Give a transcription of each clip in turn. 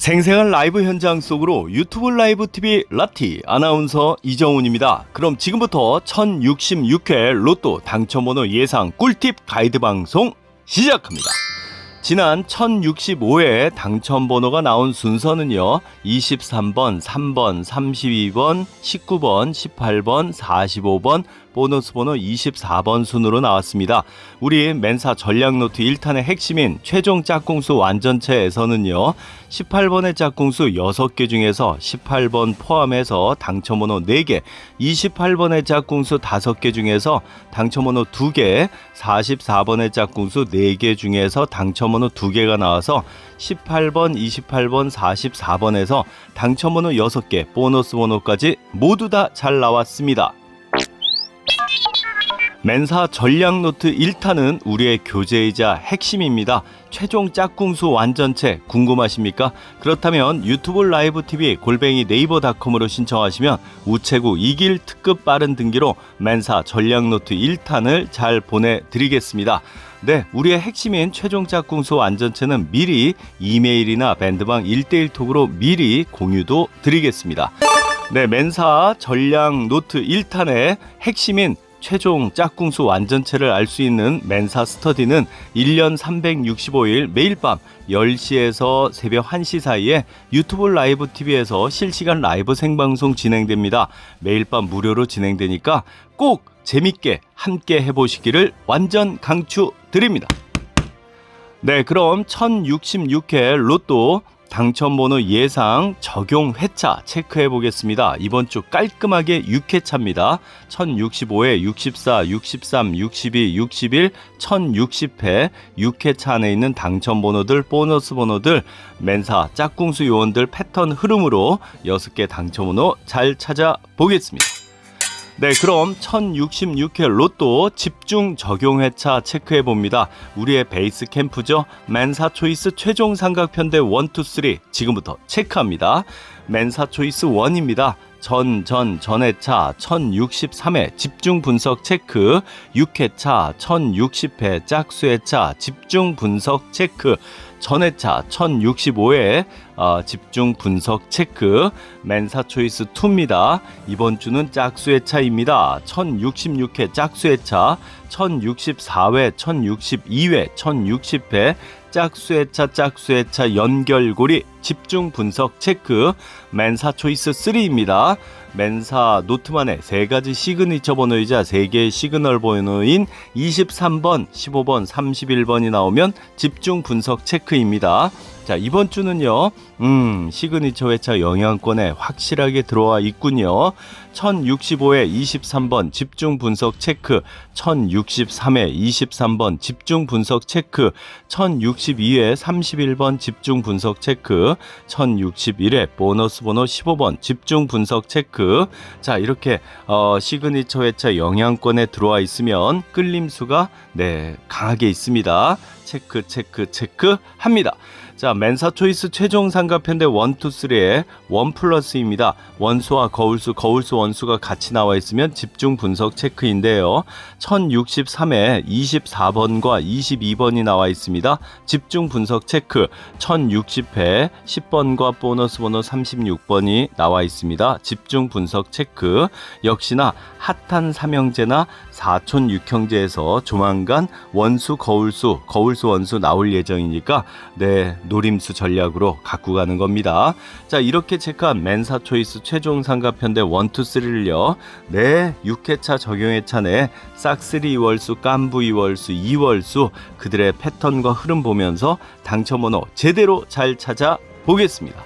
생생한 라이브 현장 속으로 유튜브 라이브 TV 라티 아나운서 이정훈입니다. 그럼 지금부터 1066회 로또 당첨번호 예상 꿀팁 가이드 방송 시작합니다. 지난 1065회 당첨번호가 나온 순서는요. 23번, 3번, 32번, 19번, 18번, 45번, 보너스 번호 24번 순으로 나왔습니다. 우리 맨사 전략노트 1탄의 핵심인 최종 짝꿍수 완전체에서는요. 18번의 짝꿍수 6개 중에서 18번 포함해서 당첨번호 4개, 28번의 짝꿍수 5개 중에서 당첨번호 2개, 44번의 짝꿍수 4개 중에서 당첨번호 2개가 나와서 18번, 28번, 44번에서 당첨번호 6개, 보너스 번호까지 모두 다 잘 나왔습니다. 맨사 전략노트 1탄은 우리의 교재이자 핵심입니다. 최종 짝꿍수 완전체 궁금하십니까? 그렇다면 유튜브 라이브 TV 골뱅이 네이버닷컴으로 신청하시면 우체국 2길 특급 빠른 등기로 맨사 전략노트 1탄을 잘 보내드리겠습니다. 네, 우리의 핵심인 최종 짝꿍수 완전체는 미리 이메일이나 밴드방 1대1 톡으로 미리 공유도 드리겠습니다. 네, 맨사 전략 노트 1탄의 핵심인 최종 짝꿍수 완전체를 알 수 있는 맨사 스터디는 1년 365일 매일 밤 10시에서 새벽 1시 사이에 유튜브 라이브 TV에서 실시간 라이브 생방송 진행됩니다. 매일 밤 무료로 진행되니까 꼭 재밌게 함께 해보시기를 완전 강추드립니다. 네, 그럼 1066회 로또 당첨번호 예상 적용 회차 체크해 보겠습니다. 이번 주 깔끔하게 6회차입니다. 1065회, 64, 63, 62, 61, 1060회 6회차 안에 있는 당첨번호들, 보너스 번호들, 맨사, 짝꿍수 요원들 패턴 흐름으로 6개 당첨번호 잘 찾아보겠습니다. 네, 그럼 1066회 로또 집중 적용 회차 체크해 봅니다. 우리의 베이스 캠프죠. 맨사 초이스 최종 삼각편대 1, 2, 3 지금부터 체크합니다. 맨사 초이스 1입니다. 전, 전, 전회차 1063회 집중 분석 체크, 6회차 1060회 짝수회차 집중 분석 체크, 전회차 1065회 어, 집중 분석 체크, 맨사 초이스 2입니다. 이번 주는 짝수회차입니다. 1066회 짝수회차, 1064회, 1062회, 1060회 짝수회차 짝수회차 연결고리 집중 분석 체크 맨사 초이스 3입니다. 맨사 노트만의 세 가지 시그니처 번호이자 세 개의 시그널 번호인 23번, 15번, 31번이 나오면 집중 분석 체크입니다. 자, 이번 주는요, 음, 시그니처 회차 영향권에 확실하게 들어와 있군요. 1065회 23번 집중 분석 체크, 1063회 23번 집중 분석 체크, 1062회 31번 집중 분석 체크, 1061회 보너스 번호 15번 집중 분석 체크. 자, 이렇게 어, 시그니처 회차 영향권에 들어와 있으면 끌림수가 네, 강하게 있습니다. 체크 체크 체크 합니다. 자, 맨사 초이스 최종 상가편대 1, 2, 3의 1 플러스입니다. 원수와 거울수, 거울수 원수가 같이 나와 있으면 집중 분석 체크인데요. 1063에 24번과 22번이 나와 있습니다. 집중 분석 체크. 1060회 10번과 보너스 번호 36번이 나와 있습니다. 집중 분석 체크. 역시나 핫한 삼형제나 사촌 육형제에서 조만간 원수, 거울수, 거울수 원수 나올 예정이니까 네, 노림수 전략으로 갖고 가는 겁니다. 자, 이렇게 체크한 맨사 초이스 최종 상가편대 1, 2, 3를요. 네, 6회차 적용회차 내 싹쓸이 2월수, 깐부 2월수, 2월수 그들의 패턴과 흐름 보면서 당첨 번호 제대로 잘 찾아 보겠습니다.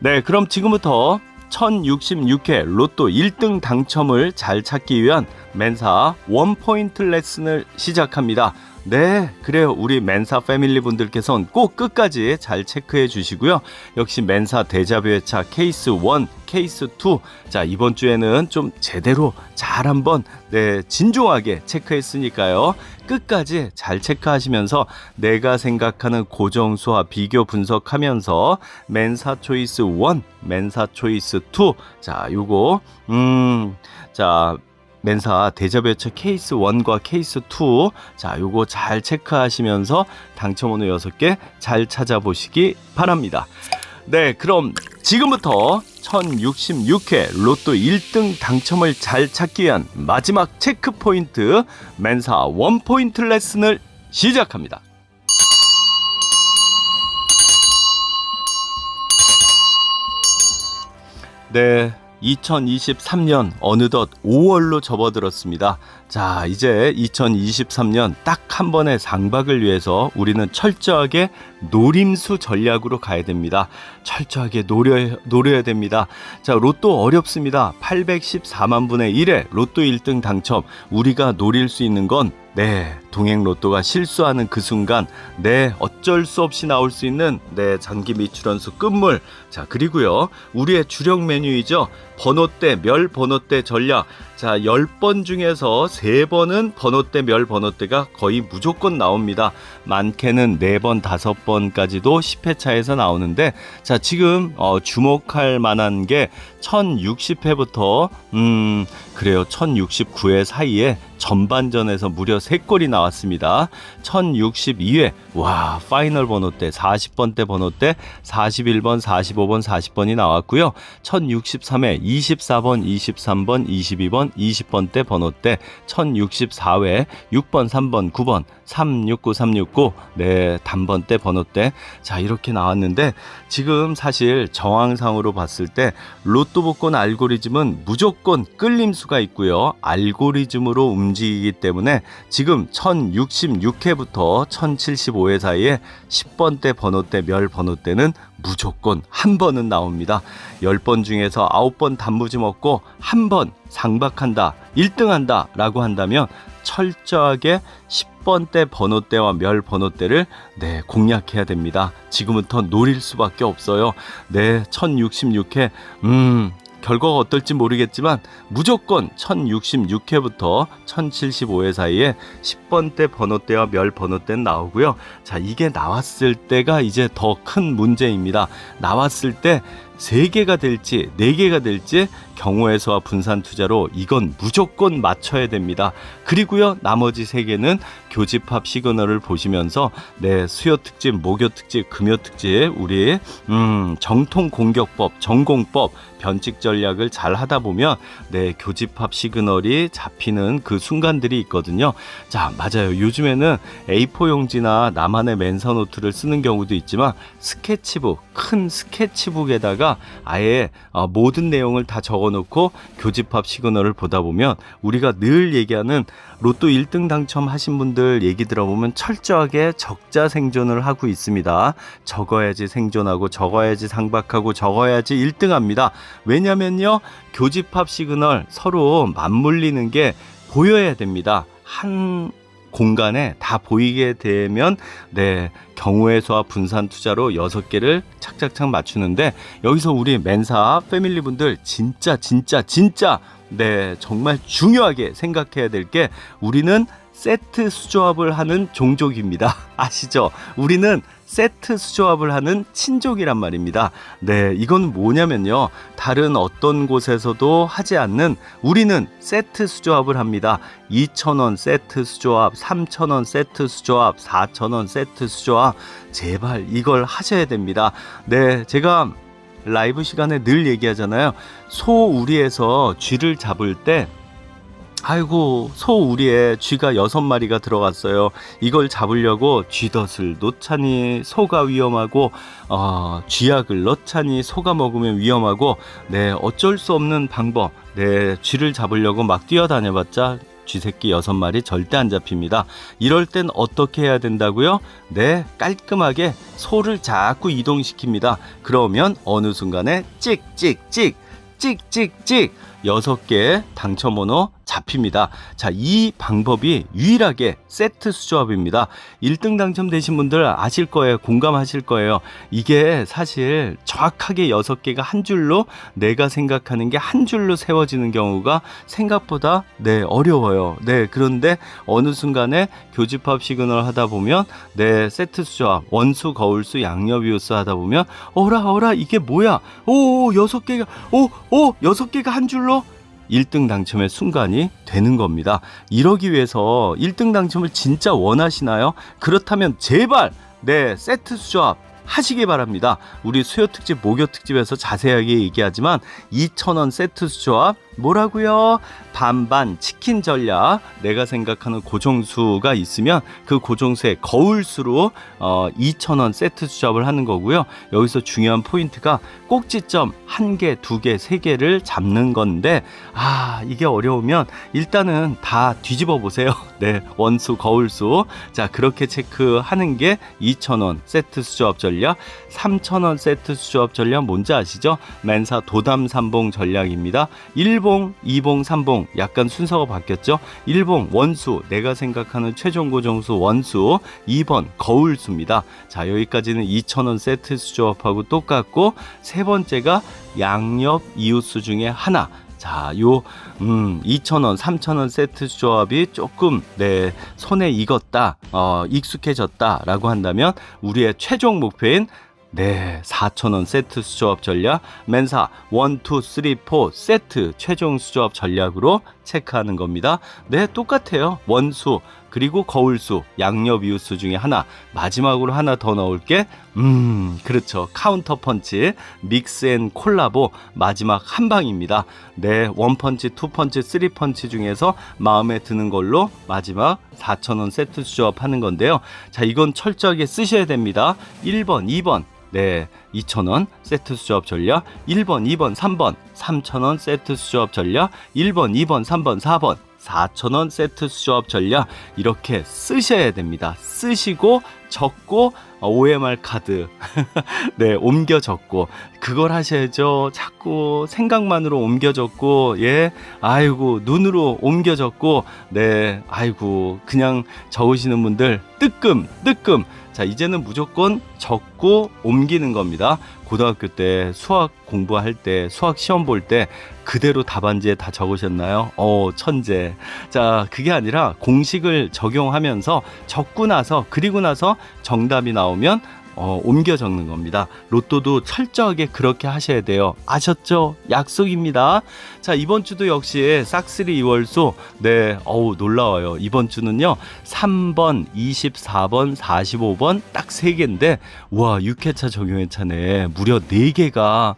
네, 그럼 지금부터 1066회 로또 1등 당첨을 잘 찾기 위한 맨사 원포인트 레슨을 시작합니다. 네, 그래요. 우리 맨사 패밀리 분들께서는 꼭 끝까지 잘 체크해 주시고요. 역시 맨사 대자뷰 회차 케이스 1, 케이스 2. 자, 이번 주에는 좀 제대로 잘 한번 네, 진중하게 체크했으니까요. 끝까지 잘 체크하시면서 내가 생각하는 고정수와 비교 분석하면서 맨사 초이스 1, 맨사 초이스 2. 자, 요거 음, 자, 맨사 대자배차 케이스 1과 케이스 2. 자, 요거 잘 체크하시면서 당첨번호 6개 잘 찾아보시기 바랍니다. 네, 그럼 지금부터 1066회 로또 1등 당첨을 잘 찾기 위한 마지막 체크 포인트 맨사 원 포인트 레슨을 시작합니다. 네, 2023년 어느덧 5월로 접어들었습니다. 자, 이제 2023년 딱 한 번의 상박을 위해서 우리는 철저하게 노림수 전략으로 가야 됩니다. 철저하게 노려, 노려야 됩니다. 자, 로또 어렵습니다. 814만 분의 1에 로또 1등 당첨. 우리가 노릴 수 있는 건 네, 동행 로또가 실수하는 그 순간, 네, 어쩔 수 없이 나올 수 있는, 네, 장기 미출원수 끝물. 자, 그리고요, 우리의 주력 메뉴이죠. 번호대, 멸 번호대 전략. 자, 10번 중에서 3번은 번호대, 멸 번호대가 거의 무조건 나옵니다. 많게는 4번, 5번까지도 10회 차에서 나오는데, 자, 지금, 어, 주목할 만한 게 1060회부터, 음, 그래요. 1069회 사이에 전반전에서 무려 3골이 나왔습니다. 1062회, 와, 파이널 번호대, 40번대 번호대, 41번, 45번, 40번이 나왔고요. 1063회, 24번, 23번, 22번, 20번대 번호대, 1064회, 6번, 3번, 9번, 369, 369, 네, 단번대 번호대. 자, 이렇게 나왔는데, 지금 사실 정황상으로 봤을 때, 로또 복권 알고리즘은 무조건 끌림수가 있고요. 알고리즘으로 움직이기 때문에 지금 1066회부터 1075회 사이에 10번대 번호대, 멸 번호대는 무조건 한 번은 나옵니다. 10번 중에서 9번 단무지 먹고 한 번 상박한다, 1등한다 라고 한다면 철저하게 10번대 번호대와 멸 번호대를 네, 공략해야 됩니다. 지금부터 노릴 수밖에 없어요. 네, 1066회 음, 결과가 어떨지 모르겠지만 무조건 1066회부터 1075회 사이에 10번대 번호대와 멸 번호대는 나오고요. 자, 이게 나왔을 때가 이제 더 큰 문제입니다. 나왔을 때 3개가 될지 4개가 될지 경우의 수와 분산 투자로 이건 무조건 맞춰야 됩니다. 그리고요 나머지 3개는 교집합 시그널을 보시면서 네 수요 특집, 목요 특집, 금요 특집 우리 음, 정통 공격법, 전공법, 변칙 전략을 잘 하다 보면 네 교집합 시그널이 잡히는 그 순간들이 있거든요. 자 맞아요. 요즘에는 A4 용지나 나만의 맨서 노트를 쓰는 경우도 있지만 스케치북 큰 스케치북에다가 아예 어, 모든 내용을 다 적어놓고 교집합 시그널을 보다 보면 우리가 늘 얘기하는 로또 1등 당첨하신 분들 얘기 들어보면 철저하게 적자 생존을 하고 있습니다. 적어야지 생존하고 적어야지 상박하고 적어야지 1등합니다. 왜냐면요 교집합 시그널 서로 맞물리는 게 보여야 됩니다. 한 공간에 다 보이게 되면 네 경우의 수와 분산 투자로 여섯 개를 착착착 맞추는데 여기서 우리 맨사 패밀리 분들 진짜 진짜 진짜 네 정말 중요하게 생각해야 될 게 우리는 세트 수조합을 하는 종족입니다. 아시죠? 우리는 세트 수조합을 하는 친족이란 말입니다. 네, 이건 뭐냐면요. 다른 어떤 곳에서도 하지 않는 우리는 세트 수조합을 합니다. 2,000원 세트 수조합, 3,000원 세트 수조합, 4,000원 세트 수조합. 제발 이걸 하셔야 됩니다. 네, 제가 라이브 시간에 늘 얘기하잖아요. 소 우리에서 쥐를 잡을 때 아이고 소 우리에 쥐가 여섯 마리가 들어갔어요. 이걸 잡으려고 쥐덫을 놓자니 소가 위험하고 어, 쥐약을 넣자니 소가 먹으면 위험하고 네 어쩔 수 없는 방법. 네 쥐를 잡으려고 막 뛰어다녀봤자 쥐새끼 여섯 마리 절대 안 잡힙니다. 이럴 땐 어떻게 해야 된다고요? 네, 깔끔하게 소를 자꾸 이동시킵니다. 그러면 어느 순간에 찍찍찍 찍찍찍 여섯 개 당첨번호 잡힙니다. 자, 이 방법이 유일하게 세트 수조합입니다. 1등 당첨되신 분들 아실 거예요. 공감하실 거예요. 이게 사실 정확하게 여섯 개가 한 줄로 내가 생각하는 게 한 줄로 세워지는 경우가 생각보다 네, 어려워요. 네, 그런데 어느 순간에 교집합 시그널 하다 보면 네, 세트 수조합, 원수, 거울수, 양옆이웃수 하다 보면 어라 어라 이게 뭐야? 오, 여섯 개가 오, 오, 여섯 개가 한 줄로 1등 당첨의 순간이 되는 겁니다. 이러기 위해서 1등 당첨을 진짜 원하시나요? 그렇다면 제발 네 세트 수조합 하시기 바랍니다. 우리 수요 특집, 목요 특집에서 자세하게 얘기하지만 2,000원 세트 수조합 뭐라고요? 반반 치킨 전략 내가 생각하는 고정수가 있으면 그 고정수의 거울수로 어, 2,000원 세트 수조합을 하는 거고요. 여기서 중요한 포인트가 꼭지점 한 개, 두 개, 세 개를 잡는 건데 아 이게 어려우면 일단은 다 뒤집어 보세요. 네 원수, 거울수 자 그렇게 체크하는 게 2,000원 세트 수조합 전략, 3,000원 세트 수조합 전략 뭔지 아시죠? 맨사 도담 삼봉 전략입니다. 1봉, 2봉, 3봉 약간 순서가 바뀌었죠. 1봉 원수 내가 생각하는 최종 고정수 원수 2번 거울수입니다. 자 여기까지는 2,000원 세트 수조합하고 똑같고 세 번째가 양옆 이웃수 중에 하나 자, 요, 음, 2,000원, 3,000원 세트 조합이 조금, 네, 손에 익었다, 어, 익숙해졌다, 라고 한다면, 우리의 최종 목표인 네, 4,000원 세트 수조합 전략, 맨사 1, 2, 3, 4 세트 최종 수조합 전략으로 체크하는 겁니다. 네, 똑같아요. 원수, 그리고 거울수, 양옆 이웃수 중에 하나, 마지막으로 하나 더 넣을게, 음, 그렇죠. 카운터 펀치, 믹스 앤 콜라보, 마지막 한 방입니다. 네, 원 펀치, 투 펀치, 쓰리 펀치 중에서 마음에 드는 걸로 마지막 4,000원 세트 수조합 하는 건데요. 자, 이건 철저하게 쓰셔야 됩니다. 1번, 2번, 네, 2,000원 세트 수조합 전략, 1번, 2번, 3번, 3,000원 세트 수조합 전략, 1번, 2번, 3번, 4번, 4,000원 세트 수조합 전략 이렇게 쓰셔야 됩니다. 쓰시고 적고 OMR 카드. 네 옮겨 적고. 그걸 하셔야죠. 자꾸 생각만으로 옮겨 적고 예. 아이고 눈으로 옮겨 적고. 네 아이고 그냥 적으시는 분들 뜨끔 뜨끔 자 이제는 무조건 적고 옮기는 겁니다. 고등학교 때 수학 공부할 때 수학 시험 볼 때 그대로 답안지에 다 적으셨나요? 어 천재. 자 그게 아니라 공식을 적용하면서 적고 나서 그리고 나서 정답이 나오면 어, 옮겨 적는 겁니다. 로또도 철저하게 그렇게 하셔야 돼요. 아셨죠? 약속입니다. 자, 이번 주도 역시 싹쓸이 2월소. 네, 어우, 놀라워요. 이번 주는요, 3번, 24번, 45번 딱 3개인데, 우와, 6회차 적용회차네. 무려 4개가.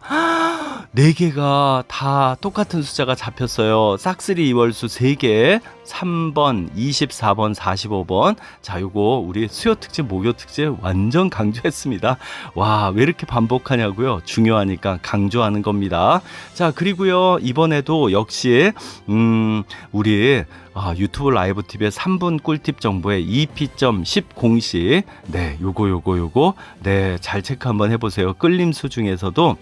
네 개가 다 똑같은 숫자가 잡혔어요. 싹쓸이 이월수 3개, 3번, 24번, 45번. 자, 요거 우리 수요 특집, 목요 특집 완전 강조했습니다. 와, 왜 이렇게 반복하냐고요? 중요하니까 강조하는 겁니다. 자, 그리고요, 이번에도 역시, 음, 우리 아, 유튜브 라이브 TV의 3분 꿀팁 정보의 EP.10 공식. 네, 요거, 요거, 요거. 네, 잘 체크 한번 해 보세요. 끌림수 중에서도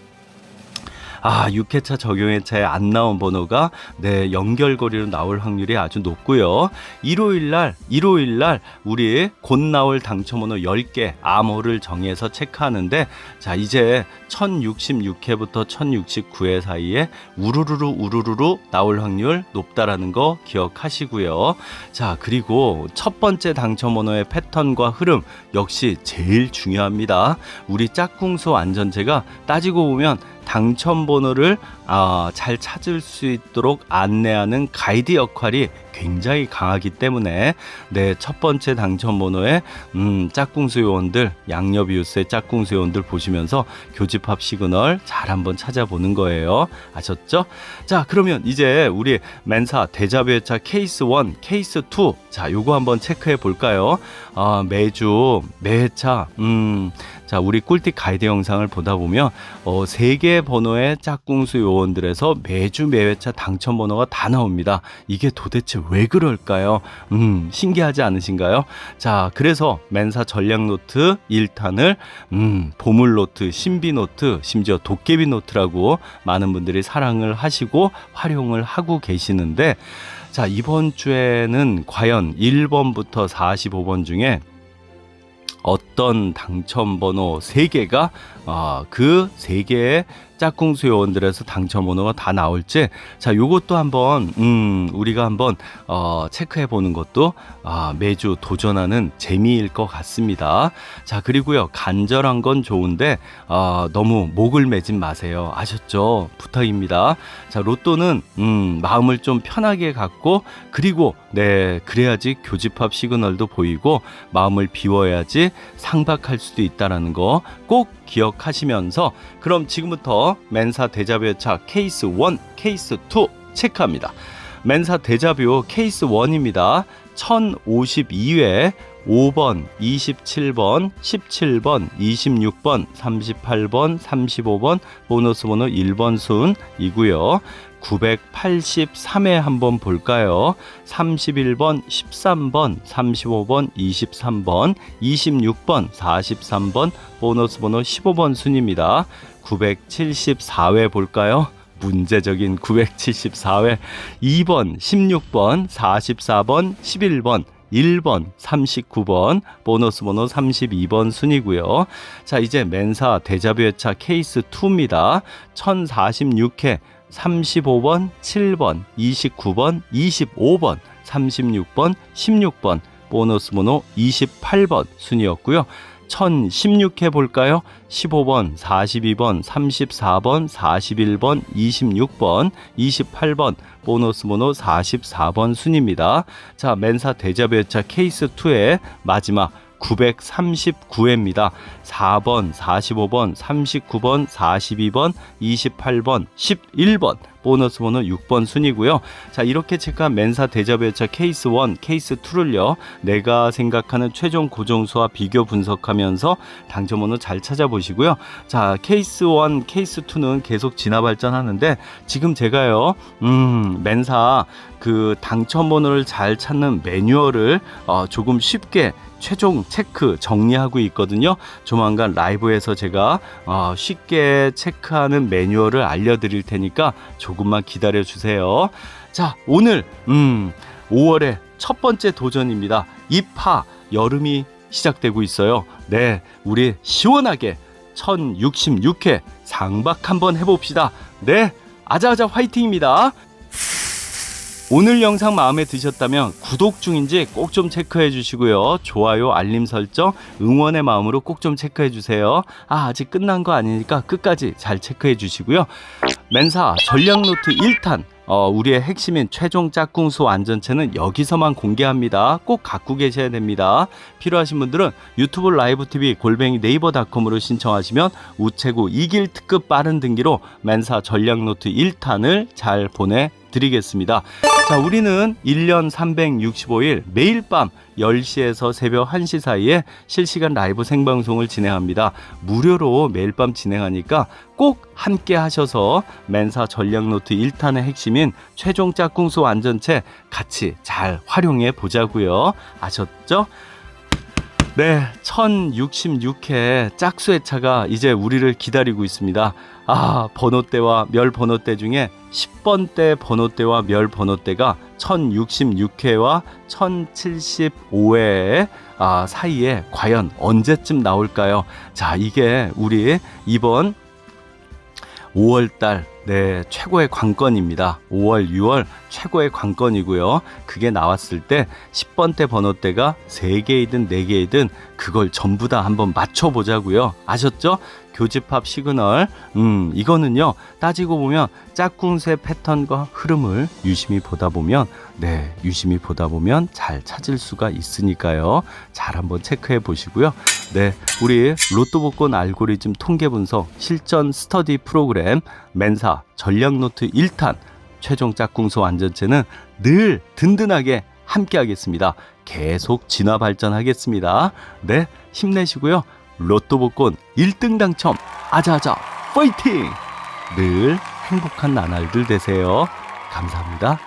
아, 6회차 적용회차에 안 나온 번호가 네, 연결고리로 나올 확률이 아주 높고요. 일요일 날, 일요일 날 우리 곧 나올 당첨 번호 10개 암호를 정해서 체크하는데 자, 이제 1066회부터 1069회 사이에 우르르르 우르르르 나올 확률 높다라는 거 기억하시고요. 자, 그리고 첫 번째 당첨 번호의 패턴과 흐름 역시 제일 중요합니다. 우리 짝꿍소 안전제가 따지고 보면 당첨 번호를 아, 잘 찾을 수 있도록 안내하는 가이드 역할이 굉장히 강하기 때문에 네, 첫 번째 당첨 번호에 음, 짝꿍수 요원들 양옆 이웃의 짝꿍수 요원들 보시면서 교집합 시그널 잘 한번 찾아보는 거예요. 아셨죠? 자, 그러면 이제 우리 맨사 대자뷰 회차 케이스 1, 케이스 2 자, 요거 한번 체크해 볼까요? 아, 매주 매회차 음, 자, 우리 꿀팁 가이드 영상을 보다 보면 어, 세개 번호의 짝꿍수 요원 들에서 매주 매회차 당첨 번호가 다 나옵니다. 이게 도대체 왜 그럴까요? 음, 신기하지 않으신가요? 자, 그래서 맨사 전략 노트 1탄을 음, 보물 노트, 신비 노트, 심지어 도깨비 노트라고 많은 분들이 사랑을 하시고 활용을 하고 계시는데 자, 이번 주에는 과연 1번부터 45번 중에 어떤 당첨번호 3개가 어, 그 3개의 짝꿍 수 요원들에서 당첨 번호가 다 나올지 자 요것도 한번 음, 우리가 한번 어, 체크해 보는 것도 아, 매주 도전하는 재미일 것 같습니다. 자 그리고요 간절한 건 좋은데 어, 너무 목을 매진 마세요. 아셨죠? 부탁입니다. 자 로또는 음, 마음을 좀 편하게 갖고 그리고 네, 그래야지 교집합 시그널도 보이고 마음을 비워야지 상박할 수도 있다라는 거 꼭 기억하시면서 그럼 지금부터 멘사 대자뷰차 케이스 1, 케이스 2 체크합니다. 멘사 대자뷰 케이스 1입니다. 1052회 5번, 27번, 17번, 26번, 38번, 35번, 보너스 번호 1번 순이고요. 983회 한번 볼까요? 31번, 13번, 35번, 23번, 26번, 43번, 보너스 번호 15번 순입니다. 974회 볼까요? 문제적인 974회 2번, 16번, 44번, 11번, 1번, 39번, 보너스 번호 32번 순이고요. 자, 이제 멘사 대자뷰 회차 케이스 2입니다. 1046회 35번, 7번, 29번, 25번, 36번, 16번, 보너스 번호 28번 순이었고요. 1016해 볼까요? 15번, 42번, 34번, 41번, 26번, 28번, 보너스 번호 44번 순입니다. 자, 멘사 대자뷰 회차 케이스 2의 마지막 939회입니다. 4번, 45번, 39번, 42번, 28번, 11번, 보너스 번호 6번 순이고요. 자, 이렇게 체크한 멘사 대자뷰 회차 케이스 1, 케이스 2를요. 내가 생각하는 최종 고정수와 비교 분석하면서 당첨 번호 잘 찾아보시고요. 자, 케이스 1, 케이스 2는 계속 진화 발전하는데 지금 제가요. 음, 멘사 그 당첨 번호를 잘 찾는 매뉴얼을 어, 조금 쉽게 최종 체크 정리하고 있거든요. 조만간 라이브에서 제가 어, 쉽게 체크하는 매뉴얼을 알려드릴 테니까 조금만 기다려 주세요. 자, 오늘 음, 5월의 첫 번째 도전입니다. 입하 여름이 시작되고 있어요. 네, 우리 시원하게 1066회 상박 한번 해봅시다. 네, 아자아자 화이팅입니다. 오늘 영상 마음에 드셨다면 구독 중인지 꼭 좀 체크해 주시고요. 좋아요, 알림 설정, 응원의 마음으로 꼭 좀 체크해 주세요. 아, 아직 끝난 거 아니니까 끝까지 잘 체크해 주시고요. 멘사 전략 노트 1탄 어, 우리의 핵심인 최종 짝꿍수 완전체는 여기서만 공개합니다. 꼭 갖고 계셔야 됩니다. 필요하신 분들은 유튜브 라이브 TV 골뱅이 네이버닷컴으로 신청하시면 우체국 이길 특급 빠른 등기로 멘사 전략 노트 1탄을 잘 보내 드리겠습니다. 자, 우리는 1년 365일 매일 밤 10시에서 새벽 1시 사이에 실시간 라이브 생방송을 진행합니다. 무료로 매일 밤 진행하니까 꼭 함께 하셔서 멘사 전략 노트 1탄의 핵심인 최종 짝꿍수 완전체 같이 잘 활용해 보자고요. 아셨죠? 네, 1066회 짝수의 차가 이제 우리를 기다리고 있습니다. 아, 번호대와 멸 번호대 중에 10번대 번호대와 멸 번호대가 1066회와 1075회 아, 사이에 과연 언제쯤 나올까요? 자, 이게 우리 이번 5월달 네 최고의 관건입니다. 5월, 6월 최고의 관건이고요. 그게 나왔을 때 10번대 번호대가 3개이든 4개이든 그걸 전부 다 한번 맞춰보자고요. 아셨죠? 교집합 시그널. 음 이거는요 따지고 보면 짝꿍새 패턴과 흐름을 유심히 보다 보면 네 유심히 보다 보면 잘 찾을 수가 있으니까요. 잘 한번 체크해 보시고요. 네 우리 로또 복권 알고리즘 통계 분석 실전 스터디 프로그램 멘사 전략 노트 1탄 최종 짝꿍수 완전체는 늘 든든하게 함께 하겠습니다. 계속 진화 발전하겠습니다. 네 힘내시고요 로또 복권 1등 당첨 아자아자 파이팅! 늘 행복한 나날들 되세요. 감사합니다.